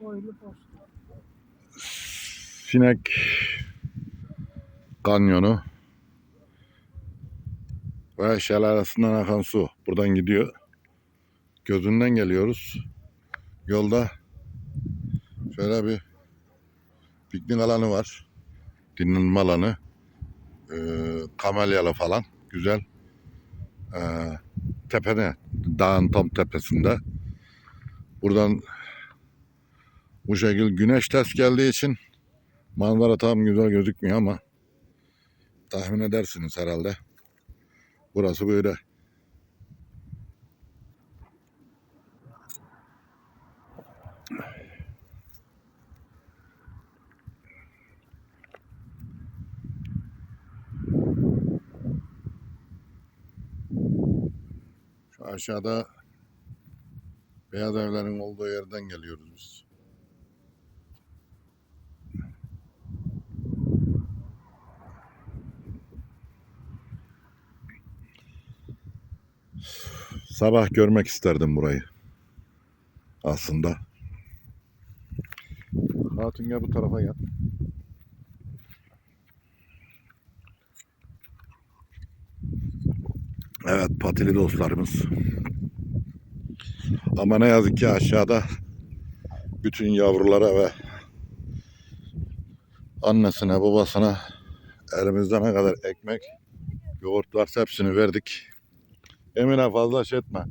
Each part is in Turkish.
Boylu posta. Sinek kanyonu ve şelalesinden akan su buradan gidiyor. Gözünden geliyoruz. Yolda şöyle bir piknik alanı var. Dinlenme alanı. Ee, kamelyalı falan. Güzel. Ee, tepede. Dağın tam tepesinde. Buradan bu şekil güneş ters geldiği için Manzara tam güzel gözükmüyor ama tahmin edersiniz herhalde. Burası böyle. Şu aşağıda beyaz evlerin olduğu yerden geliyoruz biz. Sabah görmek isterdim burayı. Aslında. Hatun gel bu tarafa gel. Evet patili dostlarımız. Ama ne yazık ki aşağıda bütün yavrulara ve annesine babasına elimizde ne kadar ekmek yoğurt varsa hepsini verdik. Emine fazla şey etme.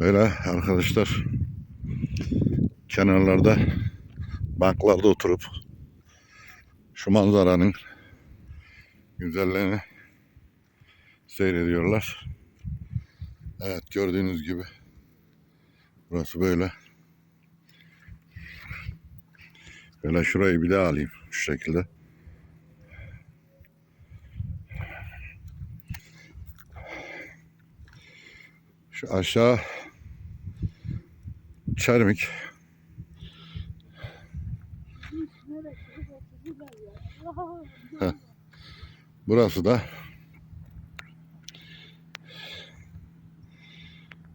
Böyle arkadaşlar kenarlarda banklarda oturup şu manzaranın güzelliğini seyrediyorlar. Evet gördüğünüz gibi burası böyle. Böyle şurayı bir daha alayım şu şekilde. Şu aşağı Çermik. Heh. Burası da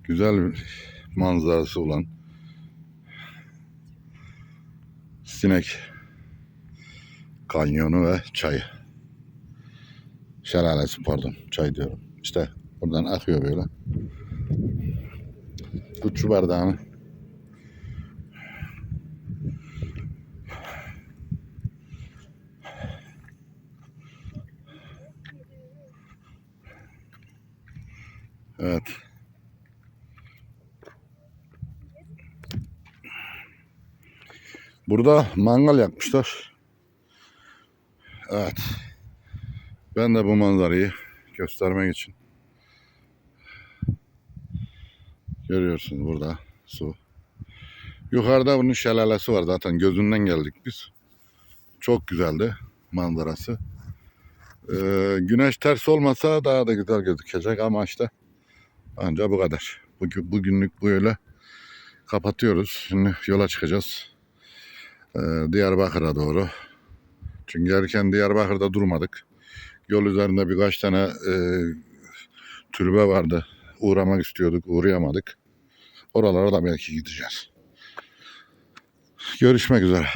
güzel bir manzarası olan Sinek Kanyonu ve çayı. Şelalesi pardon. Çay diyorum. İşte buradan akıyor böyle. Tut şu Evet. Burada mangal yakmışlar. Evet. Ben de bu manzarayı göstermek için görüyorsunuz burada su. Yukarıda bunun şelalesi var zaten gözünden geldik biz. Çok güzeldi manzarası. Ee, güneş ters olmasa daha da güzel gözükecek ama işte ancak bu kadar. Bugün, bugünlük böyle kapatıyoruz. Şimdi yola çıkacağız. Ee, Diyarbakır'a doğru. Çünkü erken Diyarbakır'da durmadık. Yol üzerinde birkaç tane e, türbe vardı. Uğramak istiyorduk, uğrayamadık. Oralara da belki gideceğiz. Görüşmek üzere.